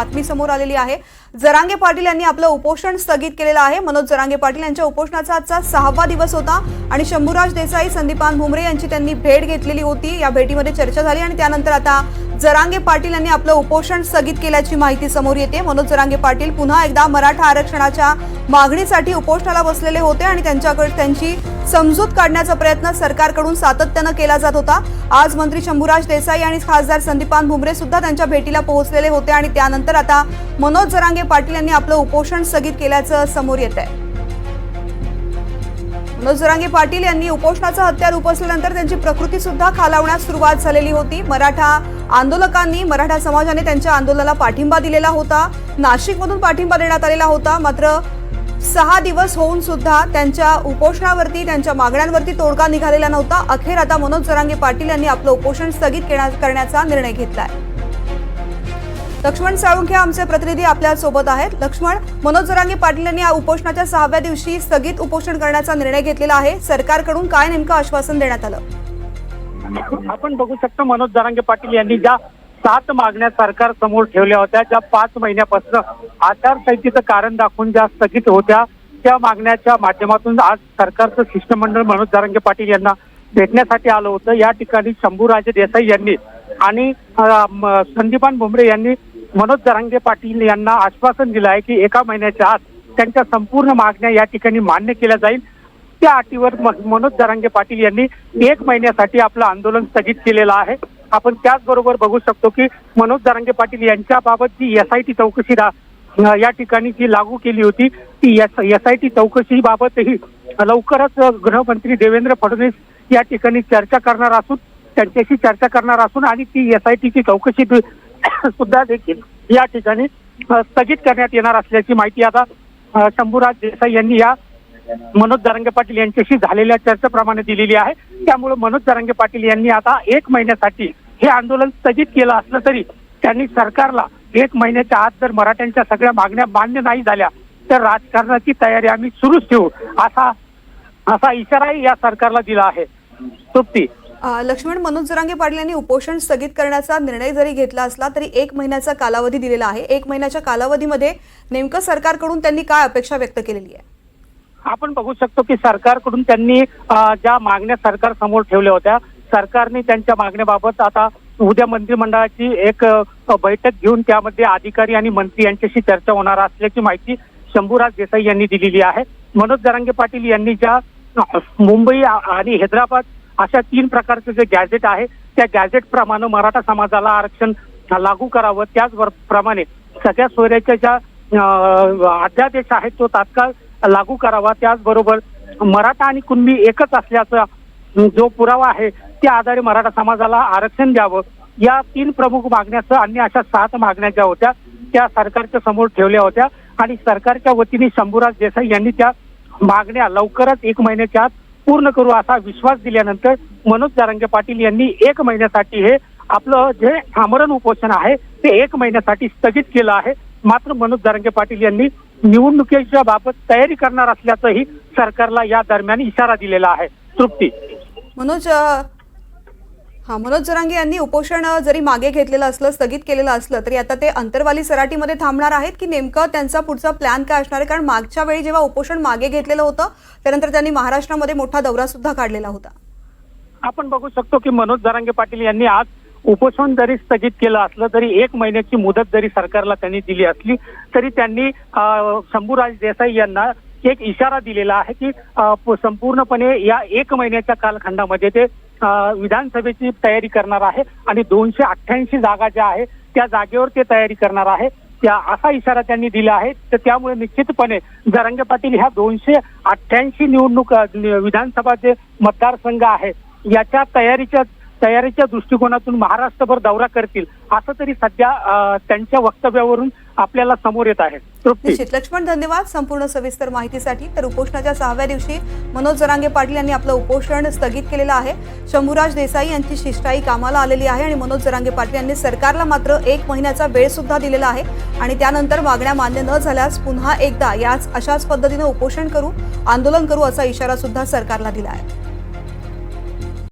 बातमी समोर आलेली आहे. जरांगे पाटील यांनी आपलं उपोषण स्थगित केलेलं आहे. मनोज जरांगे पाटील यांच्या उपोषणाचा आजचा सहावा दिवस होता आणि शंभूराज देसाई संदीपान भुमरे यांची त्यांनी भेट घेतलेली होती. या भेटीमध्ये चर्चा झाली आणि त्यानंतर आता जरांगे पाटील यांनी आपलं उपोषण स्थगित केल्याची माहिती समोर येते. मनोज जरांगे पाटील पुन्हा एकदा मराठा आरक्षणाच्या मागणीसाठी उपोषणाला बसलेले होते आणि त्यांच्याकडे त्यांची समजूत काढण्याचा प्रयत्न सरकारकडून सातत्यानं केला जात होता. आज मंत्री शंभूराज देसाई आणि खासदार संदीपान भुमरे सुद्धा त्यांच्या भेटीला पोहोचलेले होते आणि त्यानंतर आता मनोज जरांगे पाटील यांनी आपलं उपोषण स्थगित केल्याचं समोर येत आहे. मनोज जरांगे पाटील यांनी उपोषणाचं हत्यार उपसल्यानंतर त्यांची प्रकृती सुद्धा खालावण्यास सुरुवात झालेली होती. मराठा आंदोलकांनी मराठा समाजाने त्यांच्या आंदोलनाला पाठिंबा दिलेला होता. नाशिकमधून पाठिंबा देण्यात आलेला होता. मात्र सहा दिवस होऊन सुद्धा त्यांच्या उपोषणावरती त्यांच्या मागण्यांवरती तोडगा निघालेला नव्हता. अखेर आता मनोज जरांगे पाटील यांनी आपलं उपोषण स्थगित करण्याचा निर्णय घेतलाय. लक्ष्मण साळुंखे आमचे प्रतिनिधी आपल्यासोबत आहेत. लक्ष्मण मनोज जरांगे पाटील यांनी या उपोषणाच्या सहाव्या दिवशी स्थगित उपोषण करण्याचा निर्णय घेतलेला आहे. सरकारकडून काय नेमकं आश्वासन देण्यात आलं? आपण बघू शकतो मनोज जरांगे पाटील यांनी ज्या सात मागण्या सरकार समोर ठेवल्या होत्या ज्या पाच महिन्यापासून आचारसंहितेचं कारण दाखवून ज्या स्थगित होत्या त्या मागण्याच्या माध्यमातून आज सरकारचं शिष्टमंडळ मनोज जरांगे पाटील यांना भेटण्यासाठी आलं होतं. या ठिकाणी शंभूराजे देसाई यांनी आणि संदीपान भुमरे यांनी मनोज जरांगे पाटील यांना आश्वासन दिलं आहे की एका महिन्याच्या आत त्यांच्या संपूर्ण मागण्या या ठिकाणी मान्य केल्या जाईल. त्या अटीवर मनोज जरांगे पाटील यांनी एक महिन्यासाठी आपलं आंदोलन स्थगित केलेलं आहे. आपण त्याचबरोबर बघू शकतो की मनोज दारांगे पाटील यांच्याबाबत जी एस आय टी चौकशी या ठिकाणी जी लागू केली होती ती एस आय टी चौकशीबाबतही लवकरच गृहमंत्री देवेंद्र फडणवीस या ठिकाणी चर्चा करणार असून त्यांच्याशी चर्चा करणार असून आणि ती एस आय टीची चौकशी सुद्धा देखील या ठिकाणी स्थगित करण्यात येणार असल्याची माहिती आता शंभूराज देसाई यांनी या मनोज दारंगे पाटील यांच्याशी झालेल्या चर्चेप्रमाणे दिलेली आहे. त्यामुळे मनोज दारंगे पाटील यांनी आता एक महिन्यासाठी हे आंदोलन स्थगित केलं असलं तरी त्यांनी सरकारला एक महिन्याच्या आत जर मराठ्यांच्या सगळ्या मागण्या मान्य नाही झाल्या तर राजकारणाची तयारी आम्ही सुरूच ठेवू असा असा इशाराही या सरकारला दिला आहे. तृप्ती. लक्ष्मण मनोज जरांगे पाटील यांनी उपोषण स्थगित करण्याचा निर्णय जरी घेतला असला तरी एक महिन्याचा कालावधी दिलेला आहे. एक महिन्याच्या कालावधीमध्ये नेमकं सरकारकडून त्यांनी काय अपेक्षा व्यक्त केलेली आहे? आपण बघू शकतो की सरकारकडून त्यांनी ज्या मागण्या सरकार समोर ठेवल्या होत्या सरकारने त्यांच्या मागण्याबाबत आता उद्या मंत्रिमंडळाची एक बैठक घेऊन त्यामध्ये अधिकारी आणि मंत्री यांच्याशी चर्चा होणार असल्याची माहिती शंभूराज देसाई यांनी दिलेली आहे. मनोज जरांगे पाटील यांनी ज्या मुंबई आणि हैदराबाद अशा तीन प्रकारचे जे गॅझेट आहे त्या गॅझेट प्रमाणे मराठा समाजाला आरक्षण लागू करावं. त्याच प्रमाणे सगळ्या सोयऱ्याच्या ज्या अध्यादेश आहेत तो तात्काळ लागू करावा. त्याचबरोबर मराठा आणि कुणबी एकच असल्याचा जो पुरावा आहे त्या आधारे मराठा समाजाला आरक्षण द्यावं. या तीन प्रमुख मागण्यासह अन्य अशा सात मागण्या ज्या होत्या त्या सरकारच्या समोर ठेवल्या होत्या आणि सरकारच्या वतीने शंभूराज देसाई यांनी त्या मागण्या लवकरच एक महिन्याच्या आत पूर्ण करू असा विश्वास दिल्यानंतर मनोज जारंगे पाटील यांनी एक महिन्यासाठी हे आपलं जे आमरण उपोषण आहे ते एक महिन्यासाठी स्थगित केलं आहे. मात्र मनोज जारंगे पाटील यांनी निवडणुकीच्या बाबत तयारी करणार असल्याचंही सरकारला या दरम्यान इशारा दिलेला आहे. तृप्ती. मनोज हा मनोज जरांगे यांनी उपोषण जरी मागे घेतलेलं असलं स्थगित केलेलं असलं तरी आता ते अंतरवाली सराटीमध्ये थांबणार आहेत की नेमकं त्यांचा पुढचा प्लॅन काय असणार आहे? कारण मागच्या वेळी जेव्हा उपोषण मागे घेतलेलं होतं त्यानंतर त्यांनी महाराष्ट्रामध्ये मोठा दौरा सुद्धा काढलेला होता. आपण बघू शकतो की मनोज जरांगे पाटील यांनी आज उपोषण जरी स्थगित केलं असलं तरी एक महिन्याची मुदत जरी सरकारला त्यांनी दिली असली तरी त्यांनी शंभूराज देसाई यांना एक इशारा दिलेला आहे की संपूर्णपणे या एक महिन्याच्या कालखंडामध्ये ते विधानसभेची तयारी करणार आहे आणि दोनशे अठ्ठ्याऐंशी जागा ज्या आहे त्या जागेवर ते तयारी करणार आहे. त्या असा इशारा त्यांनी दिला आहे. तर त्यामुळे निश्चितपणे जरंगे पाटील ह्या दोनशे अठ्ठ्याऐंशी निवडणूक विधानसभा जे मतदारसंघ आहे याच्या तयारीच्या तयारीच्या दृष्टिकोनातून महाराष्ट्रभर दौरा करतील असं तरी सध्या त्यांच्या वक्तव्यावरून आपल्याला समोर येत आहे. निश्चित. लक्ष्मण धन्यवाद संपूर्ण सविस्तर माहितीसाठी. तर उपोषणाच्या सहाव्या दिवशी मनोज जरांगे पाटील यांनी आपलं उपोषण स्थगित केलेलं आहे. शंभूराज देसाई यांची शिष्टाई कामाला आलेली आहे आणि मनोज जरांगे पाटील यांनी सरकारला मात्र एक महिन्याचा वेळ सुद्धा दिलेला आहे. आणि त्यानंतर मागण्या मान्य न झाल्यास पुन्हा एकदा याच अशाच पद्धतीनं उपोषण करू आंदोलन करू असा इशारा सुद्धा सरकारला दिला आहे.